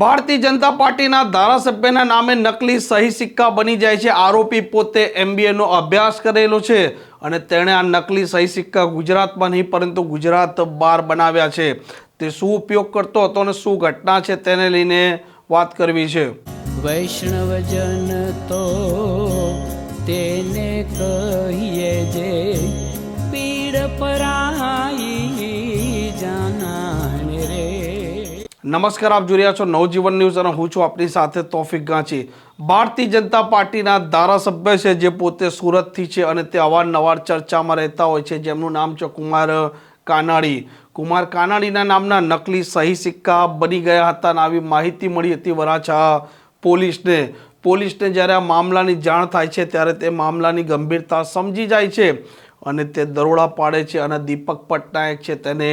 ભારતીય જનતા પાર્ટીના ધારાસભ્યના નામે નકલી સહી સિક્કા બની જાય છે. આરોપી પોતે એમબીએનો અભ્યાસ કરેલો છે અને તેણે આ નકલી સહી સિક્કા ગુજરાતમાં નહીં, પરંતુ ગુજરાત બહાર બનાવ્યા છે. તે શું ઉપયોગ કરતો હતો અને શું ઘટના છે તેને લઈને વાત કરવી છે. વૈષ્ણવજન તો તેને કહીએ જે પીડ પરાઈ નમસ્કાર, આપ જોઈ રહ્યા છો નવજીવન ન્યૂઝ અને હું છું આપની સાથે તોફિક ગાંચી. ભારતીય જનતા પાર્ટીના ધારાસભ્ય છે જે પોતે સુરતથી છે અને તે અવારનવાર ચર્ચામાં રહેતા હોય છે. જેમનું નામ છે કુમાર કાનાડી. કુમાર કાનાડીના નામના નકલી સહી સિક્કા બની ગયા હતા અને આવી માહિતી મળી હતી વરાછા પોલીસને. પોલીસને જ્યારે આ મામલાની જાણ થાય છે ત્યારે તે મામલાની ગંભીરતા સમજી જાય છે અને તે દરોડા પાડે છે અને દીપક પટનાયક છે તેને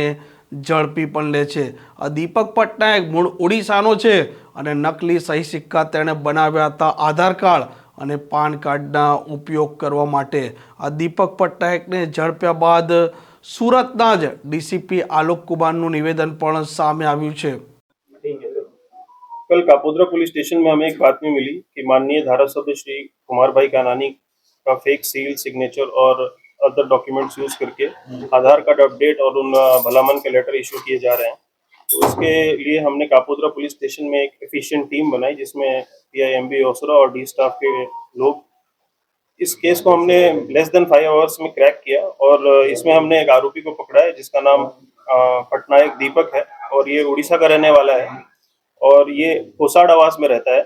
ઝડપી પણ લે છે આ દીપક પટનાયક મૂળ ઓડિશાનો છે અને નકલી સહી સિક્કા તેણે બનાવ્યા હતા આધાર કાર્ડ અને પાન કાર્ડના ઉપયોગ કરવા માટે આ દીપક પટનાયકને ઝડપ્યા બાદ સુરતના જ ડીસીપી આલોક કુમારનું નિવેદન પણ સામે આવ્યું છે ठीक है सर कल कापोद्रा पुलिस स्टेशन में हमें एक बातमी मिली कि माननीय धारा सभ्य श्री कुमार भाई कानानी का फेक सील सिग्नेचर और अदर डॉक्यूमेंट्स यूज़ करके आधार कार्ड अपडेट और उन भलामन के लेटर इशू किए जा रहे हैं। तो इसके लिए हमने कापोद्रा पुलिस स्टेशन में एक एफिशिएंट टीम बनाई जिसमें पी आई एम बी ओसरा और डी स्टाफ के लोग। इस केस को हमने लेस देन फाइव आवर्स में क्रैक किया और इसमें हमने एक आरोपी को पकड़ा है जिसका नाम पटनायक दीपक है और ये उड़ीसा का रहने वाला है और ये कोसाड आवास में रहता है।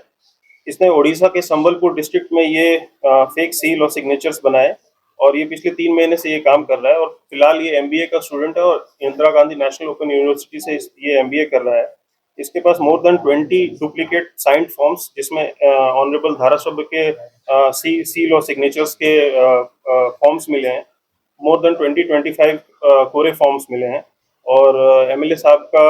इसने उड़ीसा के संबलपुर डिस्ट्रिक्ट में ये फेक सील और सिग्नेचर्स बनाए। और ये पिछले तीन महीने से ये काम कर रहा है और फ़िलहाल ये एमबीए का स्टूडेंट है और Indira Gandhi National Open University से ये एमबीए कर रहा है। इसके पास more than twenty duplicate signed forms जिसमें ऑनरेबल धारासभ्य के अ, सी सील और सिग्नेचर्स के फॉर्म्स मिले हैं। More than twenty twenty five कोरे फॉर्म्स मिले हैं और एमएलए साहब का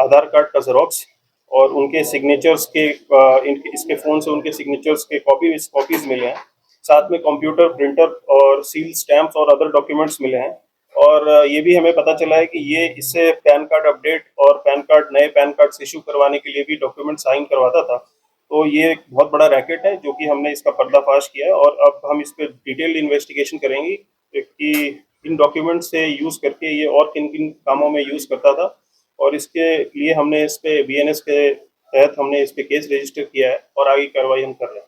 आधार कार्ड का जेरोक्स और उनके सिग्नेचर्स के अ, इनके इसके फ़ोन से उनके सिग्नेचर्स के कॉपी कॉपीज मिले हैं। साथ में कंप्यूटर प्रिंटर और सील स्टैम्प्स और अदर डॉक्यूमेंट्स मिले हैं। और ये भी हमें पता चला है कि ये इससे पैन कार्ड अपडेट और पैन कार्ड, नए पैन कार्ड इशू करवाने के लिए भी डॉक्यूमेंट साइन करवाता था। तो ये एक बहुत बड़ा रैकेट है, जो कि हमने इसका पर्दाफाश किया है। और अब हम इस पर डिटेल इन्वेस्टिगेशन करेंगे कि इन डॉक्यूमेंट से यूज़ करके ये और किन किन कामों में यूज़ करता था। और इसके लिए हमने इस पे बी के तहत हमने इस पे केस रजिस्टर किया है और आगे कार्रवाई हम कर रहे हैं।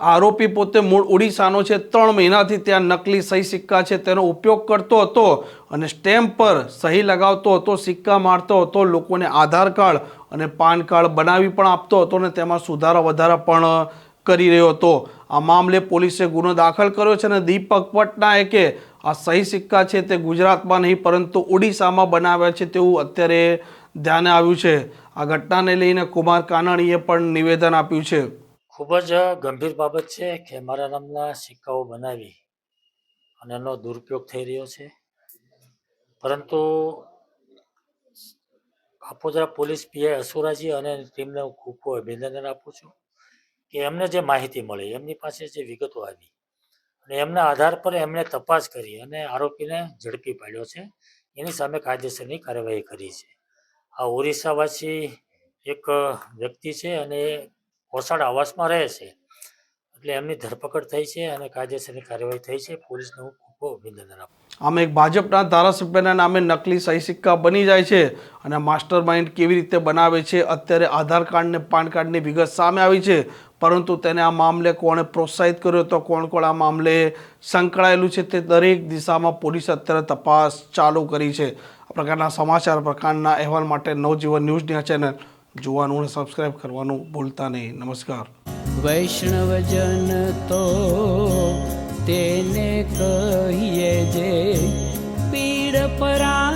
આરોપી પોતે મૂળ ઓડિશાનો છે. ત્રણ મહિનાથી ત્યાં નકલી સહી સિક્કા છે. તેનો ઉપયોગ કરતો હતો અને સ્ટેમ્પ પર સહી લગાવતો હતો, સિક્કા મારતો હતો, લોકોને આધાર કાર્ડ અને પાન કાર્ડ બનાવી પણ આપતો હતો અને તેમાં સુધારા વધારા પણ કરી રહ્યો હતો. આ મામલે પોલીસે ગુનો દાખલ કર્યો છે અને દીપક પટનાયકે આ સહી સિક્કા છે તે ગુજરાતમાં નહીં, પરંતુ ઓડિશામાં બનાવ્યા છે તેવું અત્યારે ધ્યાને આવ્યું છે. આ ઘટનાને લઈને કુમાર કાનાણીએ પણ નિવેદન આપ્યું છે. ખૂબ જ ગંભીર બાબત છે કે મારા નામના સિક્કાઓ બનાવી અને એનો દુરુપયોગ થઈ રહ્યો છે. પરંતુ કાપોદરા પોલીસ પીઆઈ અસુરાજી અને ટીમને હું ખૂબ ખૂબ અભિનંદન આપું છું કે એમને જે માહિતી મળી, એમની પાસે જે વિગતો આવી અને એમના આધાર પર એમણે તપાસ કરી અને આરોપીને ઝડપી પાડ્યો છે. એની સામે કાયદેસરની કાર્યવાહી કરી છે. આ ઓરિસ્સાવાસી એક વ્યક્તિ છે અને એ ઓસાડ આવાસમાં રહે છે. એટલે એમની ધરપકડ થઈ છે અને કાયદેસરની કાર્યવાહી થઈ છે. પોલીસને હું ખૂબ અભિનંદન આપું આમ એક ભાજપના ધારાસભ્યના નામે નકલી સહી સિક્કા બની જાય છે અને માસ્ટર માઇન્ડ કેવી રીતે બનાવે છે અત્યારે આધાર કાર્ડ ને પાન કાર્ડની વિગત સામે આવી છે. પરંતુ તેને આ મામલે કોણે પ્રોત્સાહિત કર્યો હતો કોણ કોણ આ મામલે સંકળાયેલું છે તે દરેક દિશામાં પોલીસે અત્યારે તપાસ ચાલુ કરી છે. આ પ્રકારના સમાચાર પ્રકારના અહેવાલ માટે નવજીવન ન્યૂઝની આ ચેનલ જોવાનું અને સબસ્ક્રાઈબ કરવાનું ભૂલતા નહીં. નમસ્કાર. વૈષ્ણવજન તો તેને કહીએ જે પીડ પરા